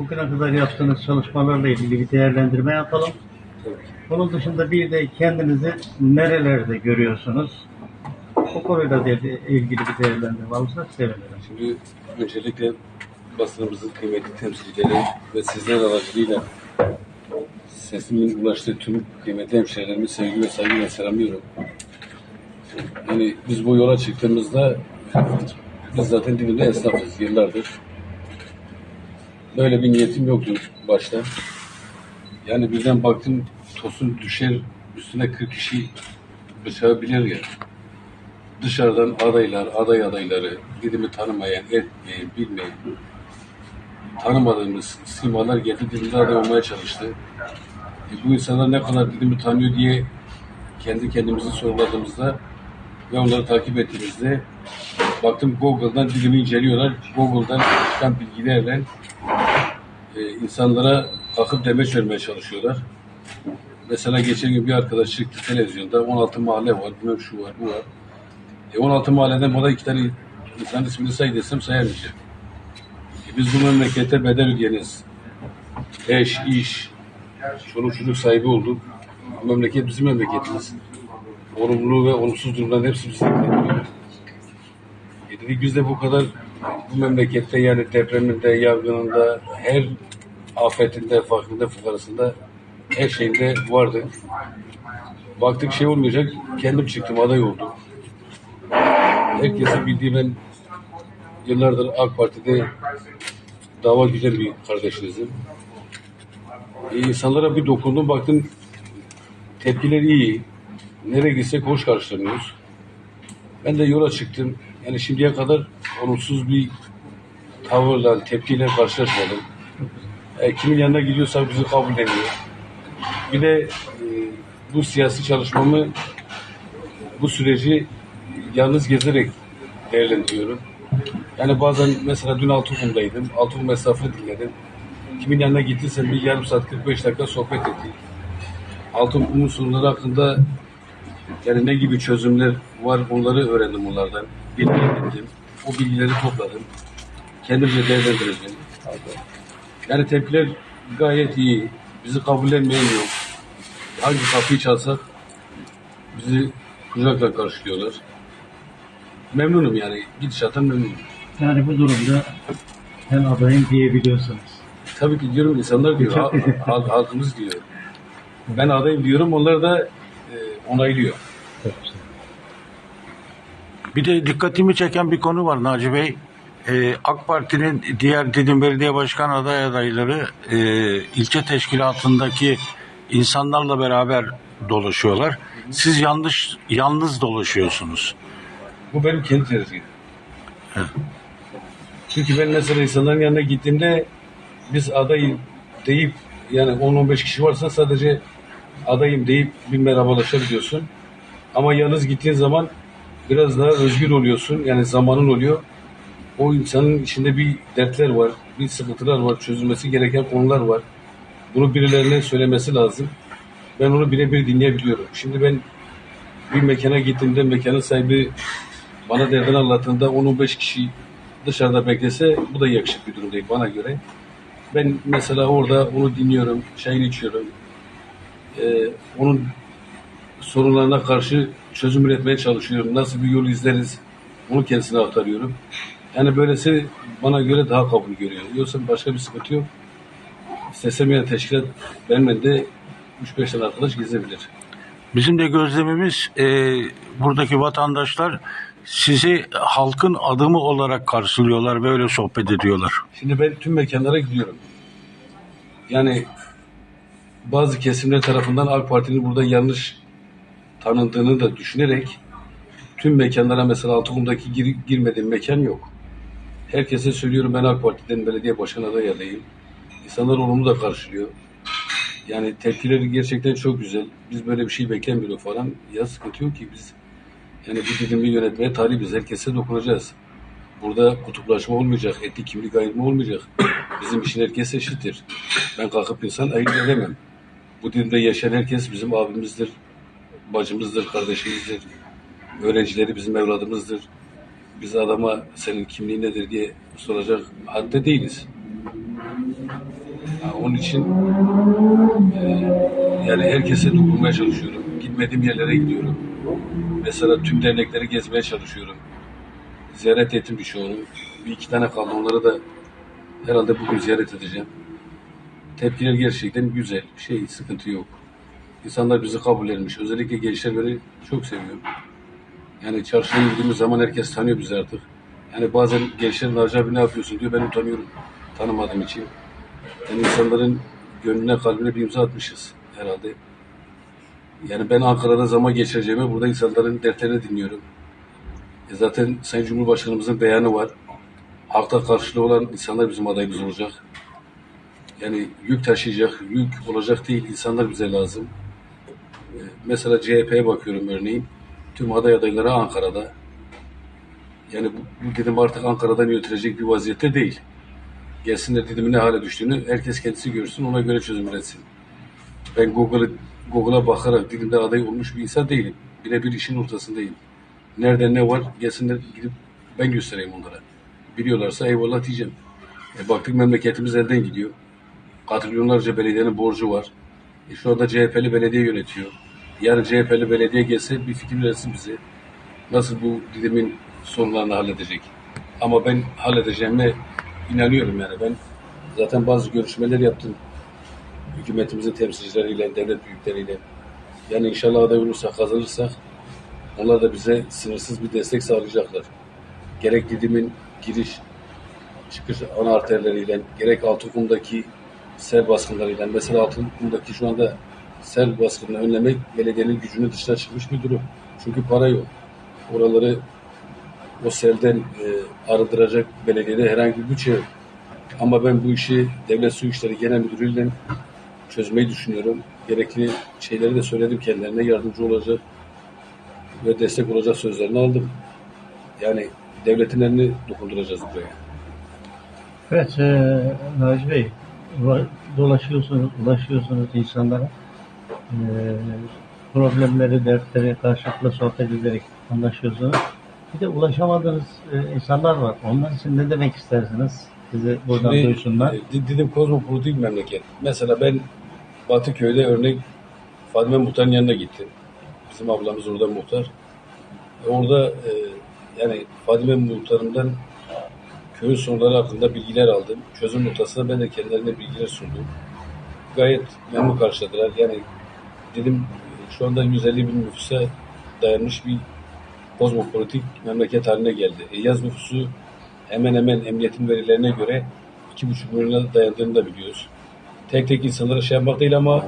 bugüne kadar yaptığınız çalışmalarla ilgili bir değerlendirme yapalım. Bunun dışında bir de kendinizi nerelerde görüyorsunuz? Bu konuyla ilgili bir değerlendirme alırsak sevinirim. Şimdi öncelikle basınımızın kıymetli temsilcileri ve sizler aracılığıyla sesimin ulaştığı tüm kıymetli hemşehrilerimi sevgi ve saygıyla selamlıyorum. Yani biz bu yola çıktığımızda biz zaten dilimde esnafız yıllardır. Böyle bir niyetim yoktu başta. Yani birden baktım tosun düşer üstüne 40 kişi bıçağı bilir ya dışarıdan adaylar, aday adayları, Didim'i tanımayan, etmeyen, bilmeyen, tanımadığımız simalar geldi Didim'de aday olmaya çalıştı. E, bu insanlar ne kadar Didim'i tanıyor diye kendi kendimizi sorguladığımızda ve onları takip ettiğimizde baktım Google'dan Didim'i inceliyorlar. Google'dan çıkan bilgilerle e, insanlara akıl demeç vermeye çalışıyorlar. Mesela geçen gün bir arkadaş çıktı televizyonda 16 mahalle var, bilmem şu var, bu var. E 16 mahalleden bana iki tane insan ismini say desem sayamayacağım. E biz bu memlekette bedel ödeyeniz. Eş, iş, çoluk çocuk sahibi olduk. Bu memleket bizim memleketimiz. Olumlu ve olumsuz durumların hepsi bizi ilgilendiriyor. E dedik biz de bu kadar bu memlekette yani depreminde, yangınında, her afetinde, fakirinde, fukarasında her şeyinde vardık. Baktık şey olmayacak, kendim çıktım, aday oldum herkesin bildiği ben yıllardır AK Parti'de dava güzel bir kardeşinizim. E, insanlara bir dokundum baktım tepkiler iyi. Nereye gitsek hoş karşılanıyoruz. Ben de yola çıktım. Yani şimdiye kadar olumsuz bir tavırla, tepkiyle karşılaşmadım. E, kimin yanına gidiyorsak bizi kabul ediyor. Bir de e, bu siyasi çalışmamı bu süreci yalnız gezerek değerlendiriyorum. Yani bazen mesela dün Altıokulu'daydım. Altıokulu mesafını dinledim. Kimin yanına gittiysem bir yarım saat 45 dakika sohbet ettik. Altıokulu'nun sorunları hakkında yani ne gibi çözümler var onları öğrendim onlardan. Edindim. O bilgileri topladım. Kendimce değerlendireceğim. Yani tepkiler gayet iyi. Bizi kabullenmeyen yok. Hangi kapıyı çalsak bizi kucakla karşılıyorlar. Memnunum yani. Gidişattan memnunum. Yani bu durumda ben adayım diyebiliyorsunuz. Tabii ki diyorum insanlar diyor, Çok hal- hal- halkımız diyor. Ben adayım diyorum, onlar da onaylıyor. Güzel. Bir de dikkatimi çeken bir konu var Naci Bey. Ee, AK Parti'nin diğer Didim Belediye Başkan aday adayları e, ilçe teşkilatındaki insanlarla beraber dolaşıyorlar. Siz yanlış yalnız dolaşıyorsunuz. Bu benim kendi tercihim. Evet. Çünkü ben mesela insanların yanına gittiğimde biz adayım deyip yani 10-15 kişi varsa sadece adayım deyip bir merhabalaşabiliyorsun. Ama yalnız gittiğin zaman biraz daha özgür oluyorsun. Yani zamanın oluyor. O insanın içinde bir dertler var, bir sıkıntılar var, çözülmesi gereken konular var. Bunu birilerine söylemesi lazım. Ben onu birebir dinleyebiliyorum. Şimdi ben bir mekana gittiğimde mekanın sahibi bana derdini anlattığında 10-15 kişi dışarıda beklese bu da yakışık bir durum değil bana göre. Ben mesela orada onu dinliyorum, çayını içiyorum. Ee, onun sorunlarına karşı çözüm üretmeye çalışıyorum. Nasıl bir yol izleriz onu kendisine aktarıyorum. Yani böylesi bana göre daha kabul görüyor. Yoksa başka bir sıkıntı yok. İstesem teşkilat benimle de 3-5 tane arkadaş gezebilir. Bizim de gözlemimiz e, buradaki vatandaşlar sizi halkın adımı olarak karşılıyorlar, böyle sohbet ediyorlar. Şimdi ben tüm mekanlara gidiyorum. Yani bazı kesimler tarafından AK Parti'nin burada yanlış tanındığını da düşünerek tüm mekanlara mesela Altıkum'daki gir, girmediğim mekan yok. Herkese söylüyorum ben AK Parti'den belediye başkan adayı adayım. İnsanlar olumlu da karşılıyor. Yani tepkileri gerçekten çok güzel. Biz böyle bir şey beklemiyoruz falan. Ya sıkıntı yok ki biz yani bu dilimi yönetmeye talibiz. Herkese dokunacağız. Burada kutuplaşma olmayacak, etnik kimlik ayrımı olmayacak. Bizim için herkes eşittir. Ben kalkıp insan ayırt edemem. Bu dilde yaşayan herkes bizim abimizdir, bacımızdır, kardeşimizdir. Öğrencileri bizim evladımızdır. Biz adama senin kimliğin nedir diye soracak hadde değiliz. Ha, onun için e, yani herkese dokunmaya çalışıyorum. Gitmediğim yerlere gidiyorum. Mesela tüm dernekleri gezmeye çalışıyorum. Ziyaret ettim birçoğunu. Bir iki tane kaldı. Onları da herhalde bugün ziyaret edeceğim. Tepkiler gerçekten güzel. Şey, sıkıntı yok. İnsanlar bizi kabullenmiş. Özellikle gençler çok seviyor. Yani çarşıya girdiğimiz zaman herkes tanıyor bizi artık. Yani bazen gençler Naci abi ne yapıyorsun diyor. Ben utanıyorum tanımadığım için. Yani insanların gönlüne kalbine bir imza atmışız herhalde. Yani ben Ankara'da zaman geçireceğime burada insanların dertlerini dinliyorum. E zaten Sayın Cumhurbaşkanımızın beyanı var. Halkta karşılığı olan insanlar bizim adayımız olacak. Yani yük taşıyacak, yük olacak değil, insanlar bize lazım. E, Mesela CHP'ye bakıyorum örneğin. Tüm aday adayları Ankara'da. Yani bu, bu dedim artık Ankara'dan yönetilecek bir vaziyette değil. Gelsinler dedim ne hale düştüğünü herkes kendisi görsün ona göre çözüm üretsin. Ben Google'ı Google'a bakarak dilimde aday olmuş bir insan değilim. Birebir işin ortasındayım. Nerede ne var gelsinler gidip ben göstereyim onlara. Biliyorlarsa eyvallah diyeceğim. E baktık memleketimiz elden gidiyor. Katrilyonlarca belediyenin borcu var. E şu anda CHP'li belediye yönetiyor. Yarın CHP'li belediye gelse bir fikir versin bize. Nasıl bu Didim'in sorunlarını halledecek. Ama ben halledeceğime inanıyorum yani. Ben zaten bazı görüşmeler yaptım. Hükümetimizin temsilcileriyle, devlet büyükleriyle. Yani inşallah aday olursak, kazanırsak onlar da bize sınırsız bir destek sağlayacaklar. Gerek Didim'in giriş çıkış ana arterleriyle, gerek Altınkum'daki sel baskınlarıyla. Mesela Altınkum'daki şu anda sel baskınını önlemek belediyenin gücünü dışına çıkmış bir durum. Çünkü para yok. Oraları o selden e, arındıracak belediyede herhangi bir bütçe yok. Ama ben bu işi Devlet Su İşleri Genel Müdürlüğü'yle çözmeyi düşünüyorum. Gerekli şeyleri de söyledim kendilerine yardımcı olacak ve destek olacak sözlerini aldım. Yani devletin elini dokunduracağız buraya. Evet, e, Naci Bey, dolaşıyorsunuz, ulaşıyorsunuz insanlara. E, problemleri, dertleri karşılıklı sohbet ederek anlaşıyorsunuz. Bir de ulaşamadığınız e, insanlar var. Onlar için ne demek istersiniz? Sizi buradan Şimdi, duysunlar. e, Di- Didim kozmopolitik memleket. Mesela ben Batıköy'de örnek Fadime Muhtar'ın yanına gittim. Bizim ablamız orada muhtar. E, Orada e, yani Fadime Muhtar'ımdan köyün sorunları hakkında bilgiler aldım. Çözüm noktasında ben de kendilerine bilgiler sundum. Gayet memnun karşıladılar. Yani dedim şu anda 150 bin nüfusa dayanmış bir kozmopolitik memleket haline geldi. E, yaz nüfusu hemen hemen emniyetin verilerine göre 2,5 milyona dayandığını da biliyoruz. Tek tek insanlara şey yapmak değil ama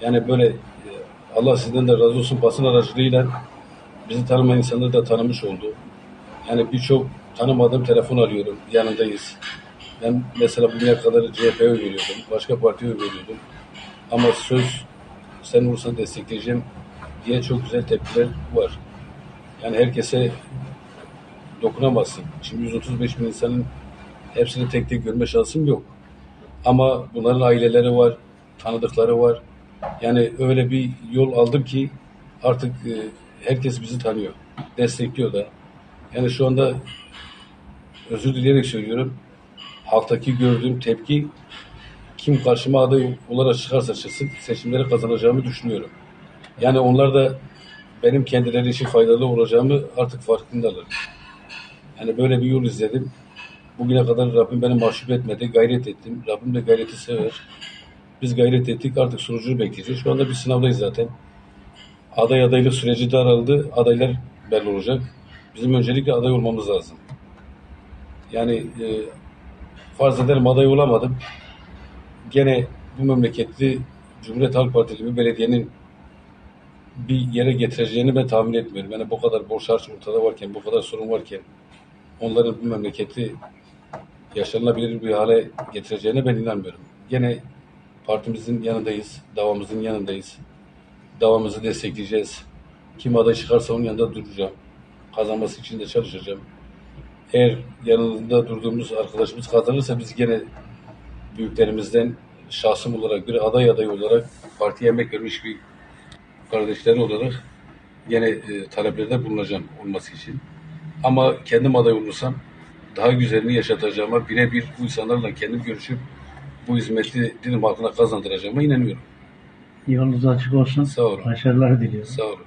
yani böyle e, Allah sizden de razı olsun basın aracılığıyla bizi tanımayan insanları da tanımış oldu. Yani birçok tanımadığım telefon arıyorum. Yanındayız. Ben mesela bugüne kadar CHP'ye oy veriyordum. Başka partiye oy veriyordum. Ama söz sen olursan destekleyeceğim diye çok güzel tepkiler var. Yani herkese dokunamazsın. Şimdi 135 bin insanın hepsini tek tek görme şansım yok. Ama bunların aileleri var, tanıdıkları var. Yani öyle bir yol aldım ki artık e, herkes bizi tanıyor, destekliyor da. Yani şu anda özür dileyerek söylüyorum. Halktaki gördüğüm tepki kim karşıma aday olarak çıkarsa çıksın seçimleri kazanacağımı düşünüyorum. Yani onlar da benim kendileri için faydalı olacağımı artık farkındalar. Yani böyle bir yol izledim. Bugüne kadar Rabbim beni mahcup etmedi. Gayret ettim. Rabbim de gayreti sever. Biz gayret ettik. Artık sonucunu bekleyeceğiz. Şu anda bir sınavdayız zaten. Aday adaylık süreci daraldı. Adaylar belli olacak. Bizim öncelikle aday olmamız lazım. Yani e, farz edelim aday olamadım. Gene bu memleketli Cumhuriyet Halk Partili bir belediyenin bir yere getireceğini ben tahmin etmiyorum. Yani bu kadar borç harç ortada varken, bu kadar sorun varken onların bu memleketi yaşanılabilir bir hale getireceğine ben inanmıyorum. Gene partimizin yanındayız, davamızın yanındayız. Davamızı destekleyeceğiz. Kim aday çıkarsa onun yanında duracağım. Kazanması için de çalışacağım. Eğer yanında durduğumuz arkadaşımız kazanırsa biz gene büyüklerimizden şahsım olarak bir aday adayı olarak partiye emek vermiş bir kardeşleri olarak yine e, taleplerde bulunacağım olması için. Ama kendim aday olursam daha güzelini yaşatacağıma birebir bu insanlarla kendim görüşüp bu hizmeti Didim halkına kazandıracağıma inanıyorum. Yolunuz açık olsun. Sağ olun. Başarılar diliyorum. Sağ olun.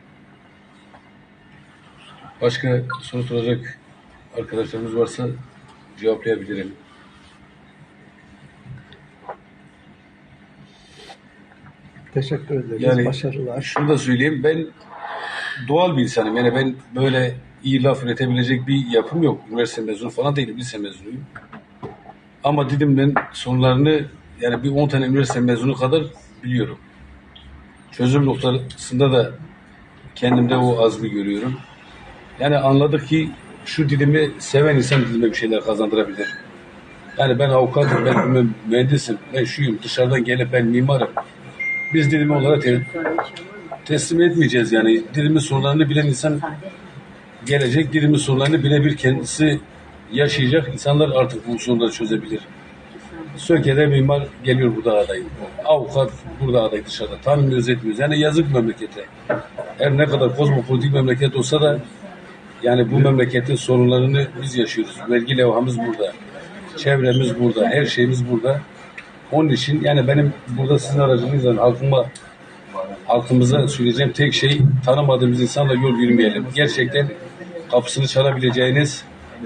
Başka soru soracak arkadaşlarımız varsa cevaplayabilirim. Teşekkür ederiz. Yani Başarılar. şunu da söyleyeyim. Ben doğal bir insanım. Yani ben böyle iyi laf üretebilecek bir yapım yok. Üniversite mezunu falan değilim. Lise mezunuyum. Ama Didim'den sorularını yani bir 10 tane üniversite mezunu kadar biliyorum. Çözüm noktasında da kendimde o azmi görüyorum. Yani anladık ki şu dilimi seven insan dilime bir şeyler kazandırabilir. Yani ben avukatım, ben mü- mühendisim, ben şuyum, dışarıdan gelip ben mimarım. Biz dilimi olarak te- teslim etmeyeceğiz yani. Dilimin sorunlarını bilen insan gelecek, dilimin sorunlarını birebir kendisi yaşayacak. İnsanlar artık bu sorunları çözebilir. Söke'de mimar geliyor burada aday. Avukat burada aday dışarıda. Tanımıyoruz etmiyoruz. Yani yazık memlekete. Her ne kadar kozmopolitik memleket olsa da yani bu memleketin sorunlarını biz yaşıyoruz. Vergi levhamız burada. Çevremiz burada. Her şeyimiz burada. Onun için yani benim burada sizin aracınızla halkıma halkımıza söyleyeceğim tek şey tanımadığımız insanla yol yürümeyelim. Gerçekten kapısını çalabileceğiniz,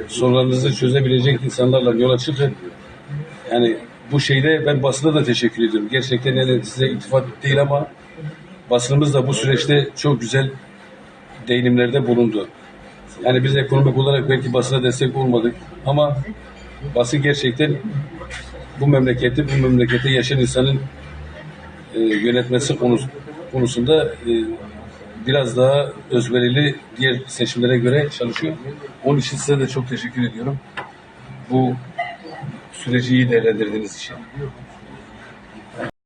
sorunlarınızı çözebilecek insanlarla yola çıkın. Yani bu şeyde ben basına da teşekkür ediyorum. Gerçekten yani size iltifat değil ama basınımız da bu süreçte çok güzel değinimlerde bulundu. Yani biz ekonomik olarak belki basına destek olmadık ama basın gerçekten bu memleketi, bu memlekette yaşayan insanın e, yönetmesi konus- konusunda e, biraz daha özverili diğer seçimlere göre çalışıyor. Onun için size de çok teşekkür ediyorum. Bu süreci iyi değerlendirdiğiniz için.